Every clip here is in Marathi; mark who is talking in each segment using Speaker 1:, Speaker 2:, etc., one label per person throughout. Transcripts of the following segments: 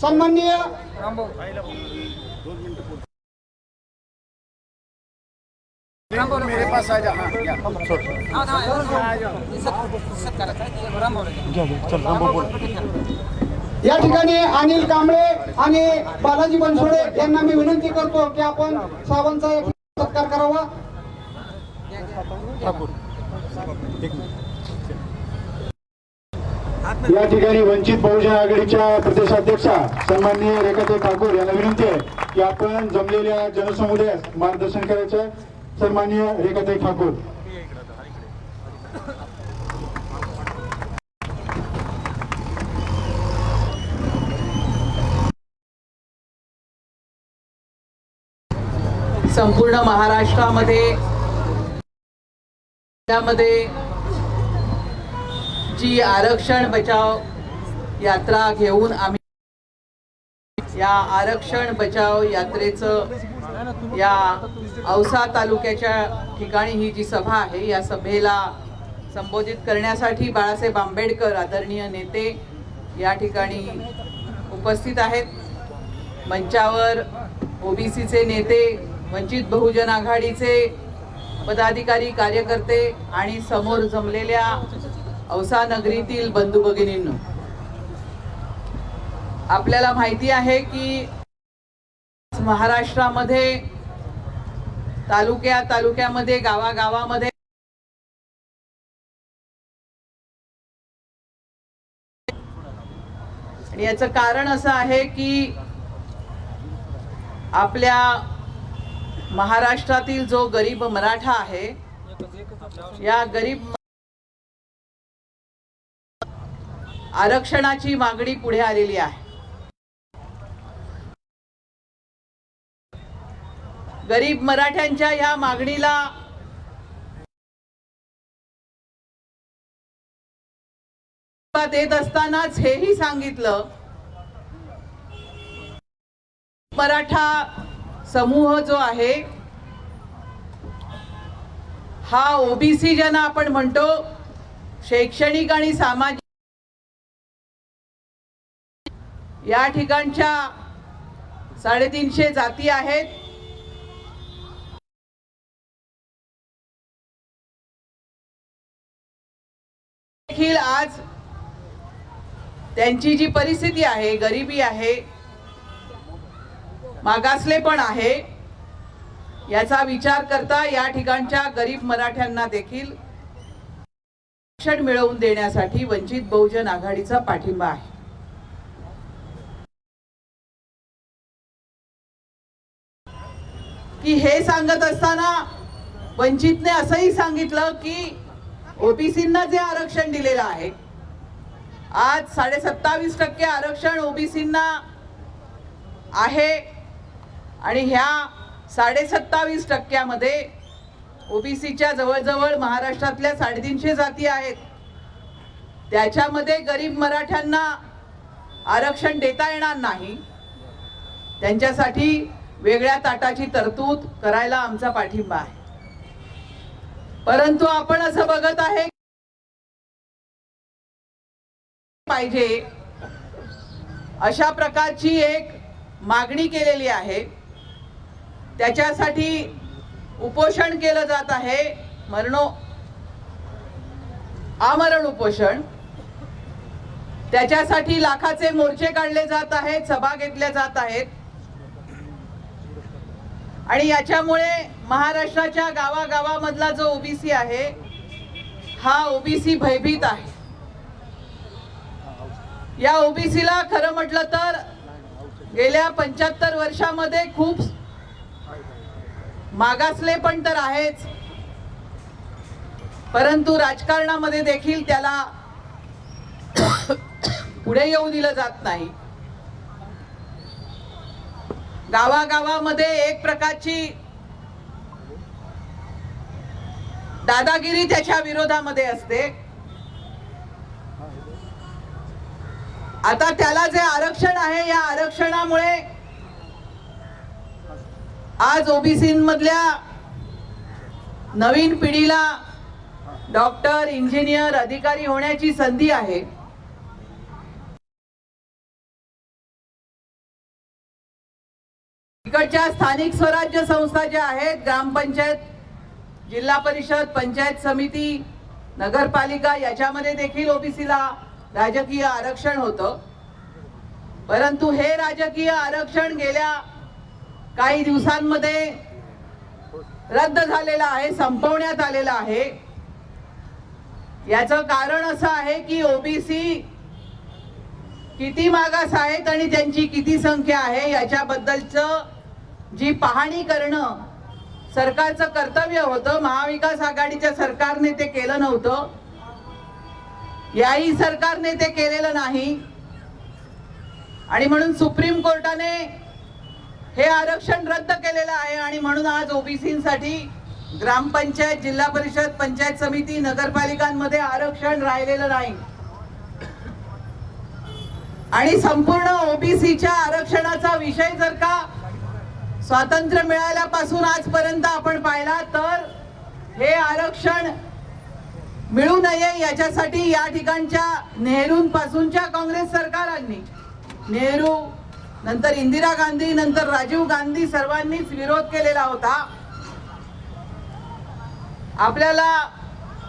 Speaker 1: सन्माननीय
Speaker 2: मेरे पास आ जा हाँ क्या
Speaker 1: या ठिकाणी अनिल कांबळे आणि बालाजी बनसोडे यांना मी विनंती करतो की आपण साहेबांचा एक सत्कार करावा.
Speaker 3: या ठिकाणी वंचित बहुजन आघाडीच्या प्रदेशाध्यक्षा सन्माननीय रेखाताई ठाकूर यांना विनंती आहे की आपण जमलेल्या जनसमुदायास मार्गदर्शन करायचं. सन्माननीय रेखाताई ठाकूर.
Speaker 4: संपूर्ण महाराष्ट्रामध्ये ची आरक्षण बचाव यात्रा घेऊन आम्ही या आरक्षण बचाव यात्रेचं या औसा तालुक्याच्या ठिकाणी ही जी सभा आहे या सभेला संबोधित करण्यासाठी बाळासाहेब आंबेडकर आदरणीय नेते या ठिकाणी उपस्थित आहेत. मंचावर ओबीसीचे नेते वंचित बहुजन आघाडीचे पदाधिकारी कार्यकर्ते आणि समोर जमलेल्या औसा नगरीतील बंधू भगिनींनो आपल्याला माहिती आहे की महाराष्ट्रामध्ये तालुक्या तालुक्यामध्ये गावागावामध्ये आणि याचं कारण असं आहे की आपल्या महाराष्ट्रातील जो गरीब मराठा आहे या गरीब आरक्षणाची मागणी पुढे आलेली आहे. गरीब मराठ्यांच्या या मागणीला देत असतानाच हेही सांगितलं मराठा समूह जो आहे हा ओबीसी ज्यांना आपण म्हणतो शैक्षणिक आणि सामाजिक या ठिकाणच्या साडेतीनशे जाती आहेत. देखील आज त्यांची जी परिस्थिती आहे गरिबी आहे मागासले पण आहे याचा विचार करता या ठिकाणच्या गरीब मराठ्यांना देखील शिक्षण मिळवून देण्यासाठी वंचित बहुजन आघाडीचा पाठिंबा आहे. की हे सांगत असताना वंचितने असंही सांगितलं की ओबीसींना जे आरक्षण दिलेलं आहे आज साडे सत्तावीस टक्के आरक्षण ओबीसींना आहे आणि ह्या साडे सत्तावीस टक्क्यामध्ये ओबीसीच्या जवळजवळ महाराष्ट्रातल्या साडेतीनशे जाती आहेत. त्याच्यामध्ये गरीब मराठ्यांना आरक्षण देता येणार नाही. त्यांच्यासाठी वेगळ्या ताटाची तरतूद करायला आमचा पाठिंबा आहे. परंतु आपण असं बघत आहे पाहिजे. अशा प्रकारची एक मागणी केलेली आहे. त्याच्यासाठी उपोषण केलं जात आहे. मरणो आमरण उपोषण. त्याच्यासाठी लाखाचे मोर्चे काढले जात आहेत सभा घेतल्या जात आहेत. आणि याच्यामुळे महाराष्ट्राच्या गावागावामधला जो ओबीसी आहे हा ओबीसी भयभीत आहे. या ओबीसीला खरं म्हटलं तर गेल्या पंच्याहत्तर वर्षामध्ये खूप मागासले पण तर आहेच. परंतु राजकारणामध्ये देखील त्याला पुढे येऊ दिलं जात नाही. गावागावामध्ये एक प्रकारची दादागिरी त्याच्या विरोधामध्ये असते. आता त्याला जे आरक्षण आहे या आरक्षणामुळे आज ओबीसी मधल्या नवीन पिढीला डॉक्टर इंजिनियर अधिकारी होण्याची संधी आहे. इकडच्या स्थानिक स्वराज्य संस्था ज्या आहेत ग्रामपंचायत जिल्हा परिषद पंचायत समिती नगरपालिका याच्यामध्ये देखील ओबीसीला राजकीय आरक्षण होतं. परंतु हे राजकीय आरक्षण गेल्या काही दिवसांमध्ये रद्द झालेलं आहे संपवण्यात आलेलं आहे. याचं कारण असं आहे की ओबीसी किती मागास आहेत आणि त्यांची किती संख्या आहे याच्याबद्दलचं जी पाहणी करणं सरकारचं कर्तव्य होतं महाविकास आघाडीच्या सरकारने ते केलं नव्हतं. याही सरकारने ते केलेलं नाही. आणि म्हणून सुप्रीम कोर्टाने हे आरक्षण रद्द केलेलं आहे आणि म्हणून आज ओबीसीसाठी ग्रामपंचायत जिल्हा परिषद पंचायत समिती नगरपालिकांमध्ये आरक्षण राहिलेलं नाही. आणि संपूर्ण ओबीसीच्या आरक्षणाचा विषय जर का स्वातंत्र्य मिळाल्यापासून आजपर्यंत आपण पाहिला तर हे आरक्षण मिळू नये याच्यासाठी या ठिकाणच्या नेहरूंपासूनच्या काँग्रेस सरकारांनी. नेहरू नंतर इंदिरा गांधी नंतर राजीव गांधी सर्वांनीच विरोध केलेला होता. आपल्याला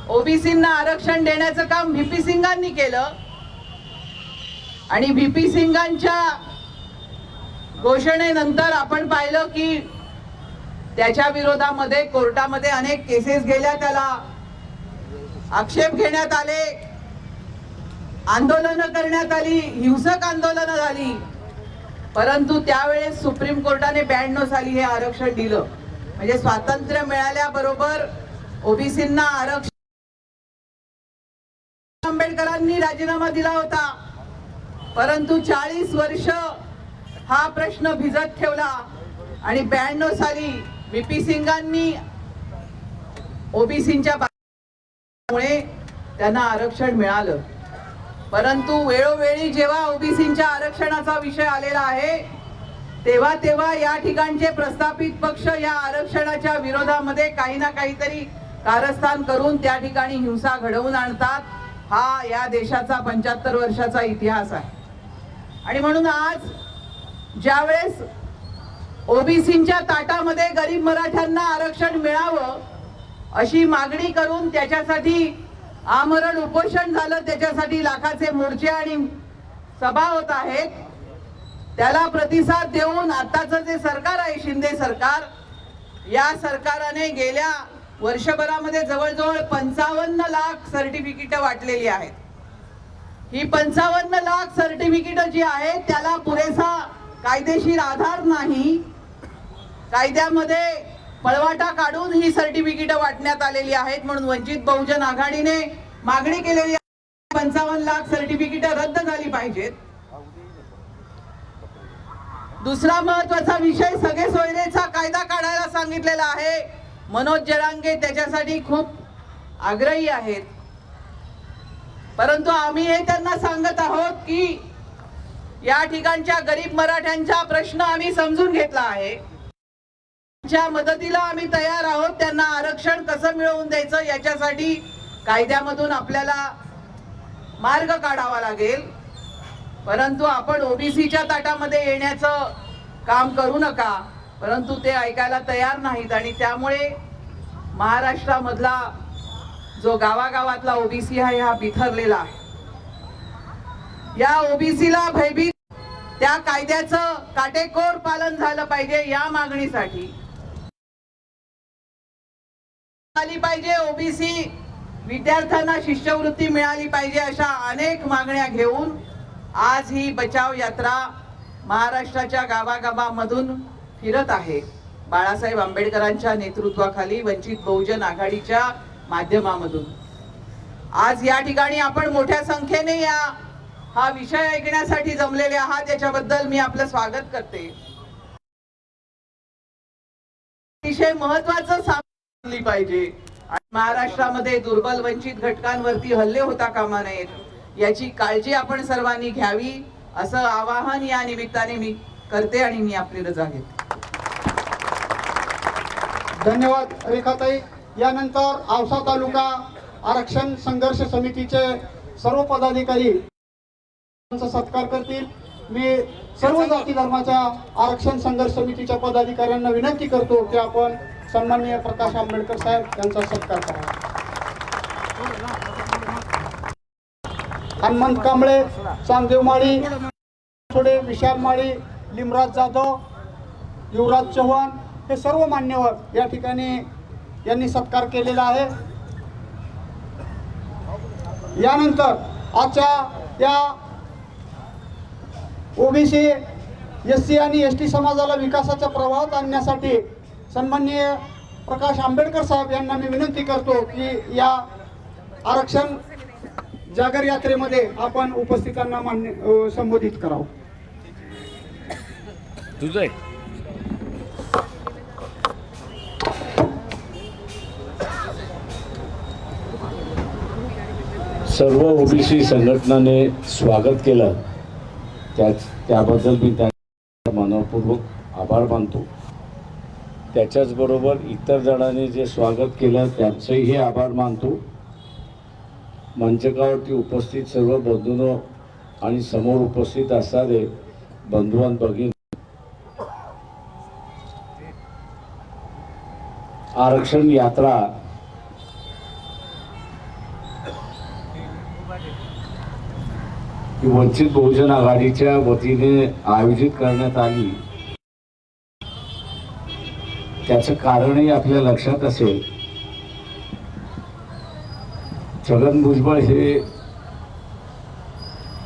Speaker 4: ओबीसींना आरक्षण देण्याचं काम व्हीपी सिंगांनी केलं. आणि व्हीपी सिंगांच्या घोषणेनंतर आपण पाहिलं की त्याच्या विरोधामध्ये कोर्टामध्ये अनेक केसेस गेल्या. त्याला आक्षेप घेण्यात आले. आंदोलन करण्यात आली. हिंसक आंदोलनं झाली. परंतु त्यावेळेस सुप्रीम कोर्टाने ब्याण्णव साली हे आरक्षण दिलं. म्हणजे स्वातंत्र्य मिळाल्याबरोबर ओबीसींना आरक्षण आंबेडकरांनी राजीनामा दिला होता. परंतु चाळीस वर्ष हा प्रश्न भिजत ठेवला. आणि ब्याण्णव साली व्हीपी सिंगांनी ओबीसीच्या मुळे त्यांना आरक्षण मिळालं. परंतु वेळोवेळी जेव्हा ओबीसीच्या आरक्षणाचा विषय आलेला आहे तेव्हा तेव्हा या ठिकाणचे प्रस्थापित पक्ष या आरक्षणाच्या विरोधामध्ये काही ना काहीतरी कारस्थान करून त्या ठिकाणी हिंसा घडवून आणतात हा या देशाचा पंच्याहत्तर वर्षाचा इतिहास आहे. आणि म्हणून आज ज्यावेळेस ओबीसींच्या ताटामध्ये गरीब मराठ्यांना आरक्षण मिळावं अशी मागणी करून त्याच्यासाठी आमरण उपोषण झालं त्याच्यासाठी लाखाचे मोर्चे आणि सभा होत आहेत. त्याला प्रतिसाद देऊन आताचं जे सरकार आहे शिंदे सरकार या सरकारने गेल्या वर्षभरामध्ये जवळजवळ पंचावन्न लाख सर्टिफिकेट वाटलेली आहेत. ही पंचावन्न लाख सर्टिफिकेट जी आहेत त्याला पुरेसा कायदेशीर आधार नाही. कायद्यामध्ये पळवाटा काढून ही सर्टिफिकेट वाटण्यात आलेली आहेत म्हणून वंचित बहुजन आघाडीने मागणी केलेली आहे. पंचावन्न लाख सर्टिफिकेट रद्द झाली पाहिजेत. दुसरा महत्त्वाचा विषय सगळे सोयरेचा कायदा काढायला सांगितलेला आहे. मनोज जरांगे त्याच्यासाठी खूप आग्रही आहेत. परंतु आम्ही हे त्यांना सांगत आहोत की या ठिकाणच्या गरीब मराठ्यांचा प्रश्न आम्ही समजून घेतला आहे. ज्या मदतीला आम्ही तयार आहोत त्यांना आरक्षण कसं मिळवून द्यायचं याच्यासाठी कायद्यामधून आपल्याला मार्ग काढावा लागेल. परंतु आपण ओबीसीच्या ताटामध्ये येण्याचं काम करू नका. परंतु ते ऐकायला तयार नाहीत आणि त्यामुळे महाराष्ट्रामधला जो गावागावातला ओबीसी आहे हा बिथरलेला आहे. या ओबीसीला भयभीत त्या कायद्याचं काटेकोर पालन झालं पाहिजे या मागणीसाठी. आली पाहिजे ओबीसी विद्यार्थ्यांना शिष्यवृत्ती मिळाली पाहिजे अशा अनेक मागण्या घेऊन आज ही बचाव यात्रा महाराष्ट्राच्या गावागावामधून फिरत आहे. बाळासाहेब आंबेडकरांच्या नेतृत्वाखाली वंचित बहुजन आघाडीच्या माध्यमामधून. आज या ठिकाणी आपण मोठ्या संख्येने या हा विषय ऐकण्यासाठी जमलेले आहात याच्याबद्दल मी आपलं स्वागत करते. अतिशय महत्वाचं सामली पाहिजे. आणि महाराष्ट्रामध्ये दुर्बल वंचित घटकांवरती हल्ले होता कामा नयेत. याची काळजी आपण सर्वांनी घ्यावी असं आवाहन या निमित्ताने मी करते आणि मी आपली रजा घेते.
Speaker 1: धन्यवाद रेखाताई. यानंतर औसा तालुका आरक्षण संघर्ष समितीचे सर्व पदाधिकारी सत्कार करतील. मी सर्व जाती धर्माच्या आरक्षण संघर्ष समितीच्या पदाधिकाऱ्यांना विनंती करतो की आपण सन्माननीय प्रकाश आंबेडकर साहेब यांचा सत्कार करा हनुमंत कांबळे चांदेव माळी थोडे विशाल माळी लिमराज जाधव युवराज चव्हाण हे सर्व मान्यवर या ठिकाणी यांनी सत्कार केलेला आहे. यानंतर आजच्या या ओबीसी एस सी आणि एस टी समाजाला विकासाच्या प्रवाहात आणण्यासाठी सन्माननीय प्रकाश आंबेडकर साहेब यांना मी विनंती करतो की या आरक्षण जागर यात्रेमध्ये आपण उपस्थितांना मान्य संबोधित करावं.
Speaker 2: तुझं सर्व ओबीसी संघटनाने स्वागत केलं. त्याच त्याबद्दल मी त्या मनपूर्वक आभार मानतो. त्याच्याचबरोबर इतर जणांनी जे स्वागत केलं त्यांचंही आभार मानतो. मंचकावरती उपस्थित सर्व बंधूंनो आणि समोर उपस्थित असणारे बंधुवान भगिनी. आरक्षण यात्रा ही वंचित बहुजन आघाडीच्या वतीने आयोजित करण्यात आली. त्याचं कारणही आपल्या लक्षात असेल. छगन भुजबळ हे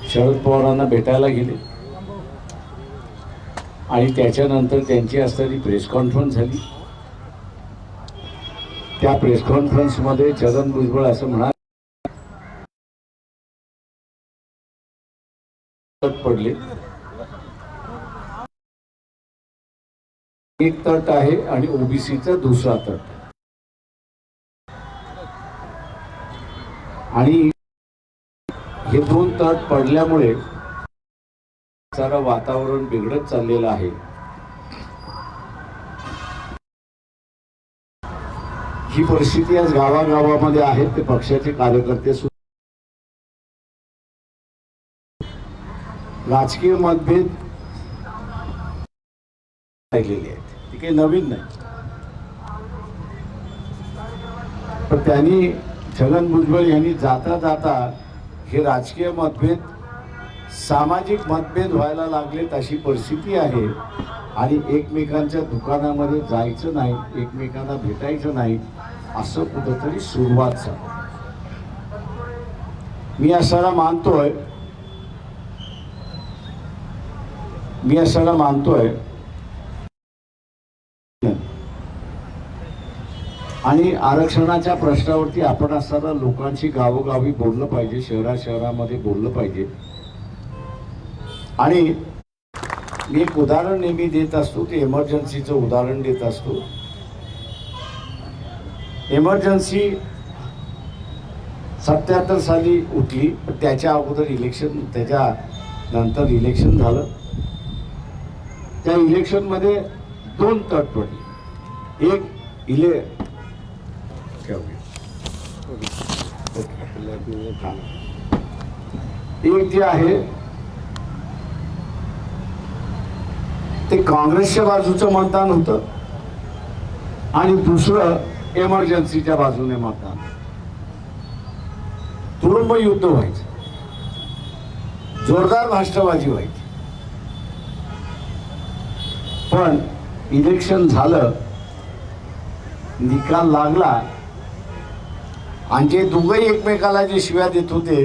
Speaker 2: शरद पवारांना भेटायला गेले. आणि त्याच्यानंतर त्यांची असणारी प्रेस कॉन्फरन्स झाली. त्या प्रेस कॉन्फरन्समध्ये छगन भुजबळ असं म्हणाले पडले. एक तट आहे आणि ओबीसीचा दुसरा तट. आणि हे दोन तट पडल्यामुळे सारा वातावरण बिघडत चाललेलं आहे. ही परिस्थिती आज गावागावामध्ये आहे ते पक्षाचे कार्यकर्ते सुद्धा राजकीय मतभेद राहिलेले आहेत. ते काही नवीन नाही. पण त्यांनी छगन भुजबळ यांनी जाता जाता हे राजकीय मतभेद सामाजिक मतभेद व्हायला लागलेत अशी परिस्थिती आहे आणि एकमेकांच्या दुकानामध्ये जायचं नाही एकमेकांना भेटायचं नाही असं कुठंतरी सुरुवात झालं. मी असाला मानतोय मी असाला मानतोय. आणि आरक्षणाच्या प्रश्नावरती आपण असताना लोकांशी गावोगावी बोललं पाहिजे शहरा शहरामध्ये बोललं पाहिजे. आणि मी एक उदाहरण नेहमी देत असतो ते इमर्जन्सीचं उदाहरण देत असतो. इमर्जन्सी सत्याहत्तर साली उठली पण त्याच्या अगोदर इलेक्शन त्याच्या नंतर इलेक्शन झालं. त्या इलेक्शनमध्ये दोन तट पडले. एक इले एक जे आहे ते काँग्रेसच्या बाजूचं मतदान होतं आणि दुसरं एमर्जन्सीच्या बाजूने मतदान. तुडुंब युद्ध व्हायचं. जोरदार भाष्टबाजी व्हायची. पण इलेक्शन झालं निकाल लागला. आणि जे दोघंही एकमेकाला जे शिव्या देत होते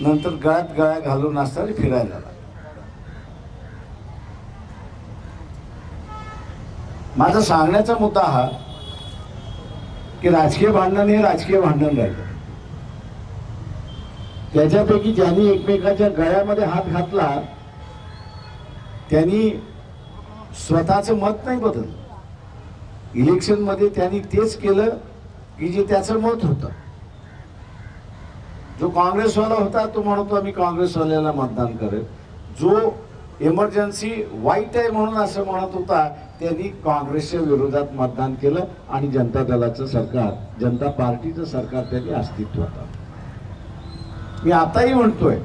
Speaker 2: नंतर गळ्यात गळ्या घालून असताना फिरायला लागले. माझा सांगण्याचा मुद्दा हा की राजकीय भांडण हे राजकीय भांडण राहिलं. त्याच्यापैकी ज्यांनी एकमेकाच्या गळ्यामध्ये हात घातला त्यांनी स्वतःचं मत नाही बदल इलेक्शनमध्ये त्यांनी तेच केलं की जे त्याचं मत होतं. जो काँग्रेसवाला होता तो म्हणतो आम्ही काँग्रेसवाल्याला मतदान करेल. जो इमर्जन्सी वाईट आहे म्हणून असं म्हणत होता त्यांनी काँग्रेसच्या विरोधात मतदान केलं आणि जनता दलाचं सरकार जनता पार्टीचं सरकार त्यांनी अस्तित्वात मी आताही म्हणतोय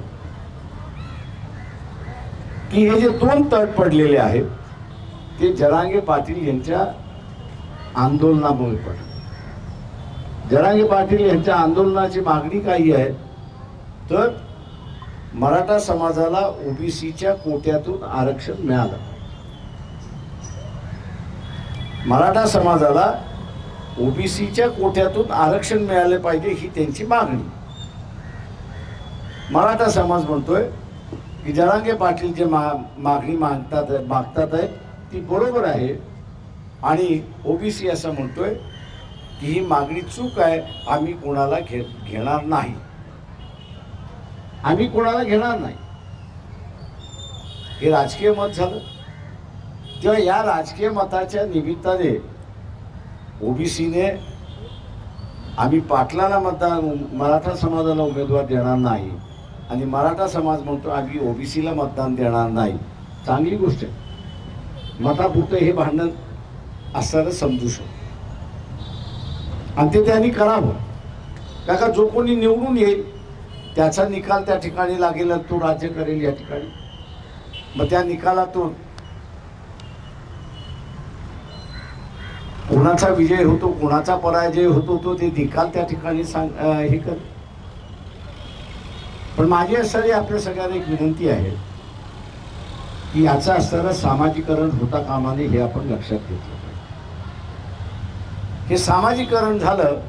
Speaker 2: की हे जे दोन तट पडलेले आहेत ते जरांगे पाटील यांच्या आंदोलनामुळे पण. जरांगे पाटील यांच्या आंदोलनाची मागणी काही आहे तर मराठा समाजाला ओबीसीच्या कोट्यातून आरक्षण मिळालं. मराठा समाजाला ओबीसीच्या कोट्यातून आरक्षण मिळाले पाहिजे ही त्यांची मागणी. मराठा समाज म्हणतोय की जरांगे पाटील जे मा मागणी मागतात मागतात आहेत ती बरोबर आहे. आणि ओबीसी असं म्हणतोय की ही मागणी चूक आहे आम्ही कोणाला घे घेणार नाही. आम्ही कोणाला घेणार नाही. हे राजकीय मत झालं. तेव्हा या राजकीय मताच्या निमित्ताने ओबीसीने आम्ही पाटलाला मतदान मराठा समाजाला उमेदवार देणार नाही. आणि मराठा समाज म्हणतो आम्ही ओबीसीला मतदान देणार नाही. चांगली गोष्ट आहे. मतापुरतं हे भांडण असणारं समजू शकतो. आणि ते त्यांनी करावं. का का जो कोणी निवडून येईल त्याचा निकाल त्या ठिकाणी लागेल तो राज्य करेल या ठिकाणी. मग त्या निकालातून कोणाचा विजय होतो कोणाचा पराजय होतो तो ते निकाल त्या ठिकाणी सांग हे कर पण माझी असणारी आपल्या सगळ्यांना एक विनंती आहे. की याचा असताना सामाजिकरण होता कामा नये हे आपण लक्षात घेतलं हे सामाजिकरण झालं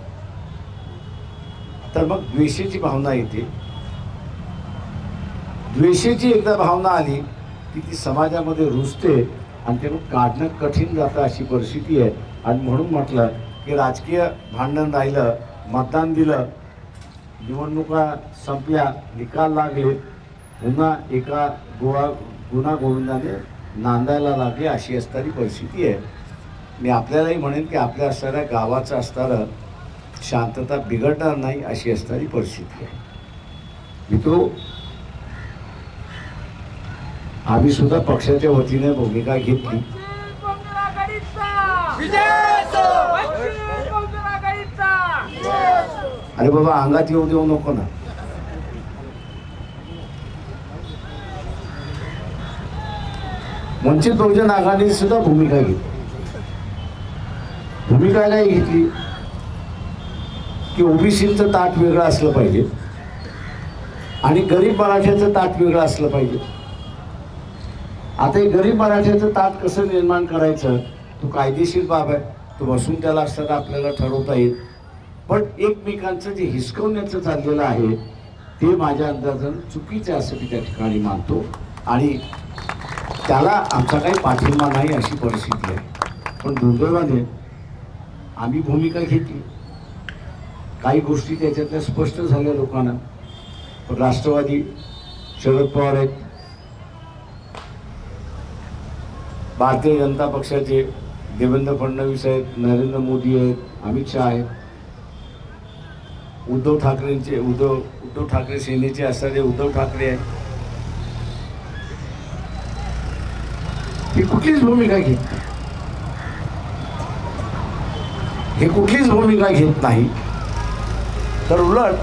Speaker 2: तर मग द्वेषाची भावना येते. द्वेषाची एकदा भावना आली की ती समाजामध्ये रुजते आणि ते मग काढणं कठीण जातं अशी परिस्थिती आहे. आणि म्हणून म्हटलं की राजकीय भांडण राहिलं मतदान दिलं निवडणुका संपल्या निकाल लागले पुन्हा एका गोळा गुन्हा गोविंदाने नांदायला लागले अशी असणारी परिस्थिती आहे. मी आपल्यालाही म्हणेन की आपल्या असणाऱ्या गावाचं असणारं शांतता बिघडणार नाही अशी असणारी परिस्थिती आहे. मित्रो आम्ही सुद्धा पक्षाच्या वतीने भूमिका घेतली. अरे बाबा अंगात येऊ देऊ नको ना. वंचित बहुजन आघाडीने सुद्धा भूमिका घेतली. भूमिका नाही घेतली. की ओबीसीचं ताट वेगळं असलं पाहिजे. आणि गरीब मराठ्याचं ताट वेगळं असलं पाहिजे. आता हे गरीब मराठ्याचं ताट कसं निर्माण करायचं? तो कायदेशीर बाब आहे. तो बसून त्याला असताना आपल्याला ठरवता येईल. पण एकमेकांचं जे हिसकवण्याचं चाललेलं आहे ते माझ्या अंदाजानं चुकीचं असं मी त्या ठिकाणी मानतो. आणि त्याला आमचा काही पाठिंबा नाही अशी परिस्थिती आहे. पण दुर्दैवाने आम्ही भूमिका घेतली. काही गोष्टी त्याच्यातल्या स्पष्ट झाल्या लोकांना. पण राष्ट्रवादी शरद पवार आहेत. भारतीय जनता पक्षाचे देवेंद्र फडणवीस आहेत नरेंद्र मोदी आहेत अमित शहा आहेत. उद्धव ठाकरेंचे उद्धव उद्धव ठाकरे सेनेचे असणारे उद्धव ठाकरे आहेत. ही कुठलीच भूमिका घेत नाही. हे कुठलीच भूमिका घेत नाही. तर उलट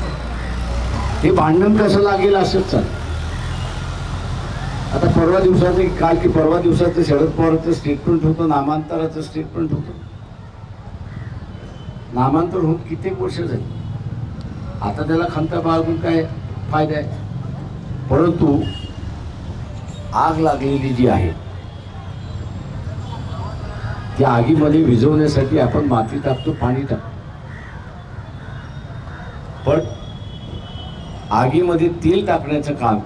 Speaker 2: हे भांडण कसं लागेल असंच चाल आता परवा दिवसाचं काल की परवा दिवसाचं शरद पवारचं स्टेटमेंट होतं नामांतराचं स्टेटमेंट होतं. नामांतर होऊन कित्येक वर्ष झाली. आता त्याला खंत बाळगून काय फायदा आहे? परंतु आग लागलेली जी आहे त्या आगीमध्ये विझवण्यासाठी आपण माती टाकतो पाणी टाकतो. पण आगीमध्ये तेल टाकण्याचं काम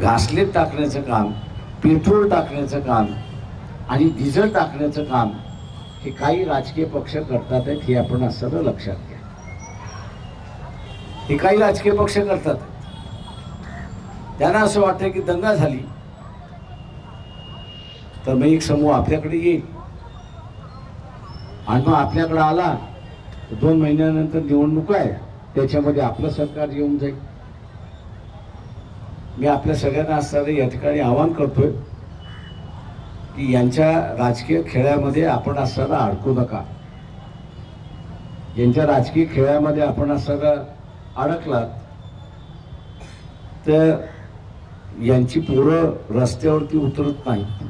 Speaker 2: घासलेट टाकण्याचं काम पेट्रोल टाकण्याचं काम आणि डिझेल टाकण्याचं काम हे काही राजकीय पक्ष करतात आहेत हे आपण असं लक्षात घ्या. हे काही राजकीय पक्ष करतात त्यांना असं वाटतं की दंगा झाली तर मग एक समूह आपल्याकडे येईल. आणि मग आपल्याकडे आला दोन महिन्यानंतर निवडणूक आहे त्याच्यामध्ये आपलं सरकार येऊन जाईल. मी आपल्या सगळ्यांना असताना या ठिकाणी आवाहन करतोय की यांच्या राजकीय खेळामध्ये आपण असताना अडकू नका. यांच्या राजकीय खेळामध्ये आपण असताना अडकलात तर यांची पोरं रस्त्यावरती उतरत नाहीत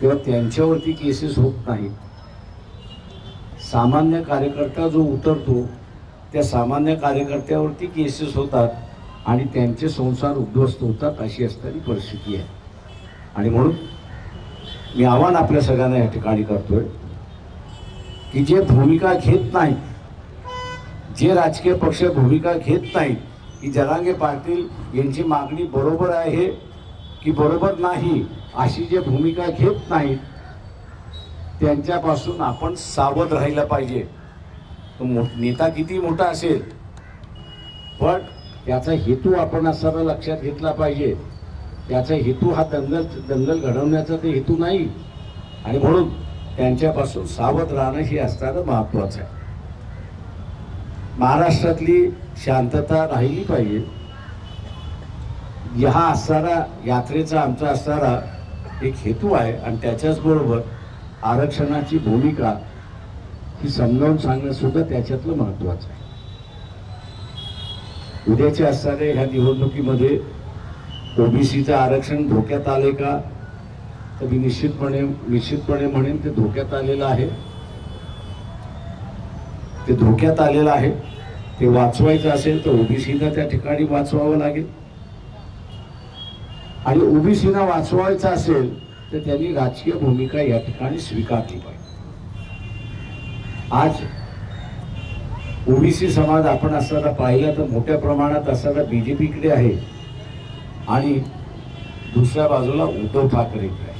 Speaker 2: किंवा त्यांच्यावरती केसेस होत नाहीत. सामान्य कार्यकर्ता जो उतरतो त्या सामान्य कार्यकर्त्यावरती केसेस होतात आणि त्यांचे संसार उद्ध्वस्त होतात अशी असणारी परिस्थिती आहे. आणि म्हणून मी आव्हान आपल्या सगळ्यांना या ठिकाणी करतोय की जे भूमिका घेत नाहीत जे राजकीय पक्ष भूमिका घेत नाहीत की जरांगे पाटील यांची मागणी बरोबर आहे की बरोबर नाही अशी जे भूमिका घेत नाहीत त्यांच्यापासून आपण सावध राहिला पाहिजे. तो नेता किती मोठा असेल. पण त्याचा हेतू आपण असताना लक्षात घेतला पाहिजे. त्याचा हेतू हा दंगल दंगल घडवण्याचा ते हेतू नाही. आणि म्हणून त्यांच्यापासून सावध राहणं हे असणारं महत्वाचं आहे. महाराष्ट्रातली शांतता राहिली पाहिजे. हा असणारा यात्रेचा आमचा असणारा एक हेतू आहे. आणि त्याच्याच बरोबर आरक्षणाची भूमिका ही समजावून सांगणं सुद्धा त्याच्यातलं महत्वाचं आहे. उद्याचे असणाऱ्या ह्या निवडणुकीमध्ये ओबीसीचं आरक्षण धोक्यात आले का? तर मी निश्चितपणे निश्चितपणे म्हणेन ते धोक्यात आलेलं आहे. ते धोक्यात आलेलं आहे. ते वाचवायचं असेल तर ओबीसीला त्या ठिकाणी वाचवावं लागेल. आणि ओबीसीना वाचवायचं असेल तर त्यांनी राजकीय भूमिका या ठिकाणी स्वीकारली पाहिजे. आज ओबीसी समाज आपण असताना पाहिला तर मोठ्या प्रमाणात असताना बीजेपीकडे आहे आणि दुसऱ्या बाजूला उद्धव ठाकरेकडे आहे.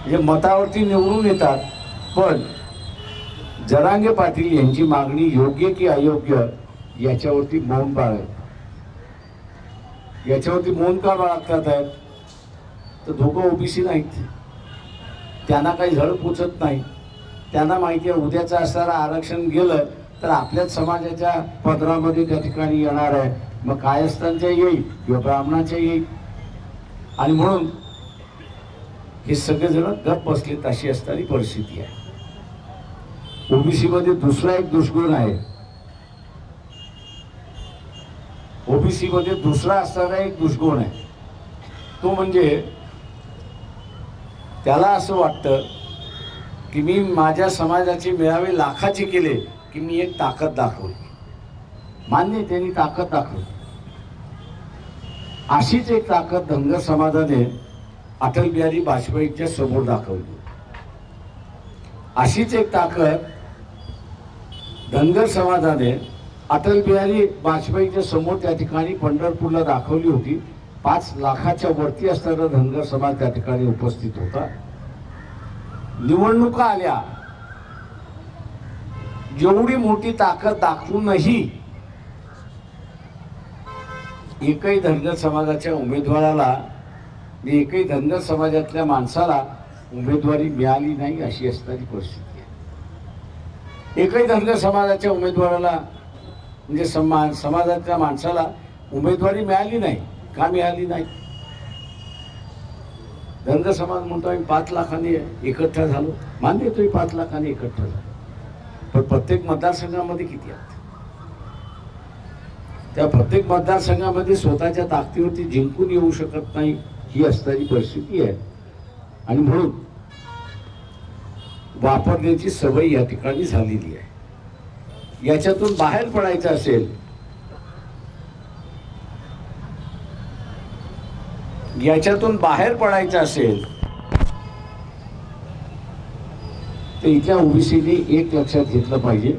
Speaker 2: म्हणजे मतावरती निवडून येतात पण जरांगे पाटील यांची मागणी योग्य की अयोग्य याच्यावरती मौन बाळ याच्यावरती मौन का बाळगतात आहेत? तर दोघं ओबीसी नाहीत. त्यांना काही झळ पोचत नाही. त्यांना माहिती आहे उद्याचं असणारं आरक्षण गेलं तर आपल्याच समाजाच्या पदरामध्ये त्या ठिकाणी येणार आहे. मग कायस्थांच्या येईल किंवा ब्राह्मणाच्या येईल. आणि म्हणून हे सगळेजण गप बसलेत अशी असणारी परिस्थिती आहे. ओबीसीमध्ये दुसरा एक दुष्गुण आहे. ओबीसीमध्ये दुसरा असणारा एक दुष्गुण आहे. तो म्हणजे त्याला असं वाटतं की मी माझ्या समाजाचे मेळावे लाखाचे केले की मी एक ताकद दाखवली. मान्य त्यांनी ताकद दाखवली. अशीच एक ताकद धनगर समाजाने अटल बिहारी वाजपेयीच्या समोर दाखवली. अशीच एक ताकद धनगर समाजाने अटल बिहारी वाजपेयीच्या समोर त्या ठिकाणी पंढरपूरला दाखवली होती. पाच लाखाच्या वरती असणारा धनगर समाज त्या ठिकाणी उपस्थित होता. निवडणुका आल्या. जेवढी मोठी ताकद दाखवूनही एकही धनगर समाजाच्या उमेदवाराला एकही धनगर समाजातल्या माणसाला उमेदवारी मिळाली नाही अशी असणारी परिस्थिती आहे. एकही धनगर समाजाच्या उमेदवाराला म्हणजे समा समाजातल्या माणसाला उमेदवारी मिळाली नाही. का मिळाली नाही. धनगर समाज म्हणतो आम्ही पाच लाखाने एकत्र झालो. मान्य आहे तुम्ही पाच लाखाने एकत्र झालो. पण प्रत्येक मतदारसंघामध्ये किती आहेत? त्या प्रत्येक मतदारसंघामध्ये स्वतःच्या ताकदीवरती जिंकून येऊ शकत नाही ही असणारी परिस्थिती आहे. आणि म्हणून वापरण्याची सवय या ठिकाणी झालेली आहे. याच्यातून बाहेर पडायचं असेल याच्यातून बाहेर पडायचं असेल तर इथल्या ओबीसीने एक लक्षात घेतलं पाहिजे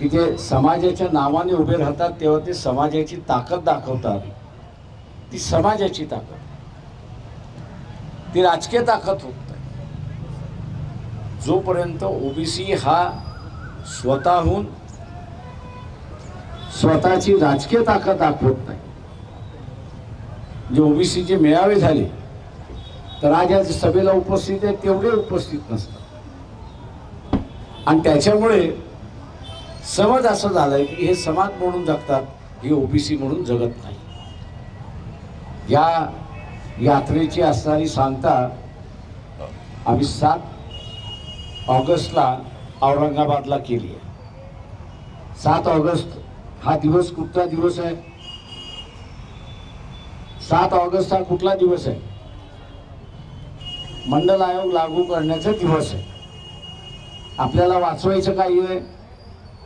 Speaker 2: की ते समाजाच्या नावाने उभे राहतात तेव्हा ते समाजाची ताकद दाखवतात. ती समाजाची ताकद. ती राजकीय ताकद होत नाही. जोपर्यंत ओबीसी हा स्वतःहून स्वतःची राजकीय ताकद दाखवत नाही जे ओबीसीचे मेळावे झाले तर आज या सभेला उपस्थित आहेत तेवढे उपस्थित नसतात. आणि त्याच्यामुळे समज असं झालंय की हे समाज म्हणून जगतात हे ओबीसी म्हणून जगत नाही. या यात्रेची असणारी सांगता आम्ही सात ऑगस्टला औरंगाबादला केली आहे. सात ऑगस्ट हा दिवस कुठचा दिवस आहे? सात ऑगस्ट हा कुठला दिवस आहे? मंडल आयोग लागू करण्याचा दिवस आहे. आपल्याला वाचवायचं काय आहे?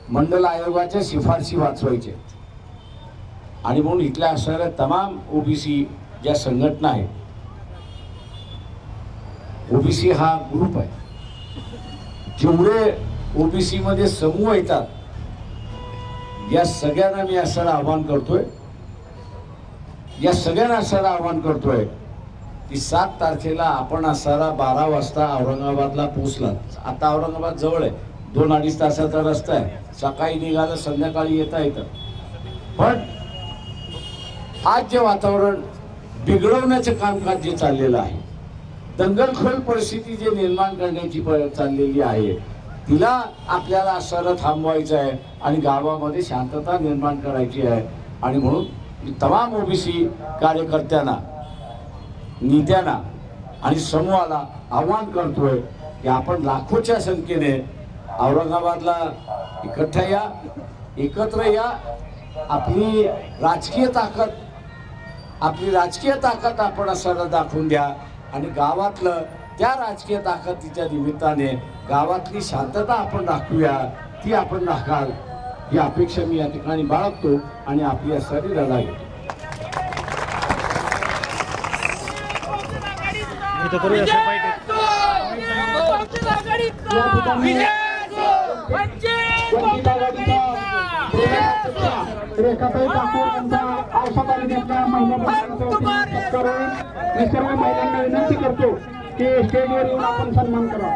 Speaker 2: मंडल आयोगाच्या शिफारशी वाचवायचे. आणि म्हणून इथल्या असणाऱ्या तमाम ओबीसी ज्या संघटना आहेत ओबीसी हा ग्रुप आहे. जेवढे ओबीसी मध्ये समूह येतात या सगळ्यांना मी असं आवाहन करतोय या सगळ्यांना असं आवाहन करतोय की सात तारखेला आपण असायला बारा वाजता औरंगाबादला पोहोचला आता औरंगाबाद जवळ आहे. दोन अडीच तासाचा रस्ता आहे. सकाळी निघालं संध्याकाळी येता येतं. पण आज जे वातावरण बिघडवण्याचं कामकाज जे चाललेलं आहे दंगलखोल परिस्थिती जे निर्माण करण्याची प- चाललेली आहे तिला आपल्याला असं थांबवायचं आहे आणि गावामध्ये शांतता निर्माण करायची आहे. आणि म्हणून तमाम ओबीसी कार्यकर्त्यांना नेत्यांना आणि समूहाला आव्हान करतोय की आपण लाखोच्या संख्येने औरंगाबादला इकठ्ठा या एकत्र या. आपली राजकीय ताकद आपली राजकीय ताकद आपण सगळं दाखवून द्या आणि गावातलं त्या राजकीय ताकदीच्या निमित्ताने गावातली शांतता आपण राखूया ती आपण राखाल ही अपेक्षा मी या ठिकाणी बाळगतो आणि आपली यासाठी लढा घेतो
Speaker 1: रेखाताई ठाकूर यांचा महिला मी सर्व महिलांना विनंती करतो की स्टेजवर येऊन आपण सन्मान करा